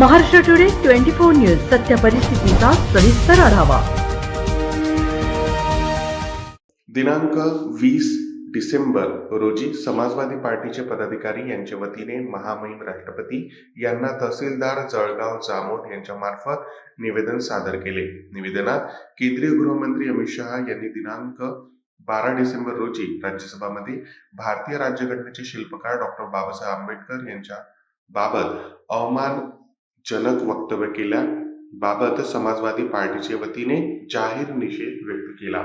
Maharashtra today twenty four news सत्य परिस्थितीचा सविस्तर आढावा. दिनांक वीस डिसेंबर रोजी समाजवादी पार्टीचे पदाधिकारी यांच्या वतीने महामहिम राष्ट्रपती यांना तहसीलदार जळगाव जामोद यांच्या मार्फत निवेदन सादर केले. निवेदनात केंद्रीय गृहमंत्री अमित शहा यांनी दिनांक बारा डिसेंबर रोजी राज्यसभामध्ये भारतीय राज्यघटनेचे शिल्पकार डॉक्टर बाबासाहेब आंबेडकर यांच्या बाबत अवमान जनक वक्तव्य केल्या. बाबत समाजवादी पार्टीच्या वतीने जाहीर निषेध व्यक्त केला.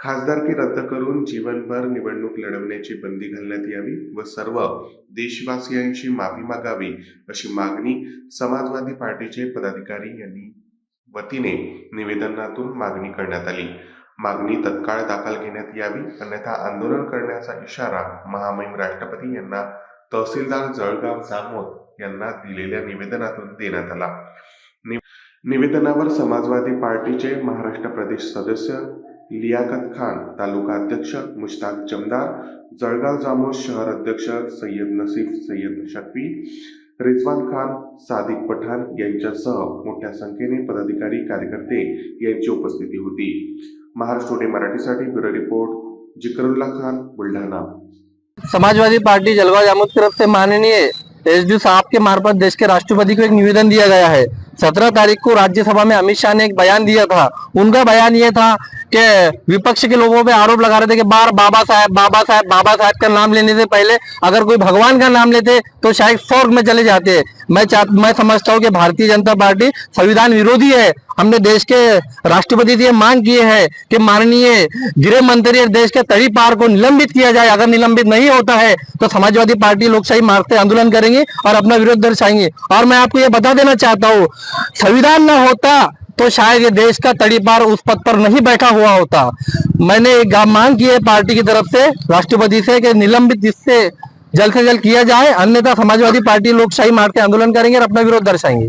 खासदारकी रद्द करून जीवनभर निवडणूक लढवण्याची बंदी घालण्यात यावी व सर्व देशवासियांची माफी मागावी अशी मागणी समाजवादी पार्टीचे पदाधिकारी यांनी वतीने निवेदनातून मागणी करण्यात आली. मागणी तत्काळ दाखल घेण्यात यावी अन्यथा आंदोलन करण्याचा इशारा महामहिम राष्ट्रपती यांना तहसीलदार जळगाव जामोद यांना दिलेल्या निवेदनातून देण्यात आला. नि- निवेदनावर समाजवादी पार्टीचे महाराष्ट्र प्रदेश सदस्य लियाकत खान तालुका अध्यक्ष मुश्ताक जमदार जळगाव जामोद शहर अध्यक्ष सय्यद नसीफ सय्यद शकवी रिजवान खान सादिक पठाण यांच्यासह मोठ्या संख्येने पदाधिकारी कार्यकर्ते यांची उपस्थिती होती. महाराष्ट्र टुडे मराठीसाठी bureau report Zikrullah Khan Buldhana. Samajwadi party Jalgaon Jamod की तरफ़ से माननीय एसडी साहब के मार्फत देश के राष्ट्रपति को एक निवेदन दिया गया है। सत्रह तारीख को राज्यसभा में अमित शाह ने एक बयान दिया था। उनका बयान ये था कि विपक्ष के लोगों पे आरोप लगा रहे थे कि बार बाबा साहब बाबा साहब बाबा साहब का नाम लेने से पहले अगर कोई भगवान का नाम लेते तो शायद स्वर्ग में चले जाते। मैं मैं समझता हूँ कि भारतीय जनता पार्टी संविधान विरोधी है। हमने देश के राष्ट्रपति से मांग की है कि माननीय गृह मंत्री देश के तड़ी पार को निलंबित किया जाए। अगर निलंबित नहीं होता है तो समाजवादी पार्टी लोकशाही मार्ग से आंदोलन करेंगे और अपना विरोध दर्शाएँगे। और मैं आपको ये बता देना चाहता हूँ, संविधान न होता तो शायद ये देश का तड़ी पार उस पद पर नहीं बैठा हुआ होता। मैंने एक मांग की है पार्टी की तरफ़ से, राष्ट्रपति से, कि निलंबित जिससे जल्द से जल्द किया जाए। अन्यथा समाजवादी पार्टी लोकशाही मार्ग से आंदोलन करेंगे और अपना विरोध दर्शाएँगे।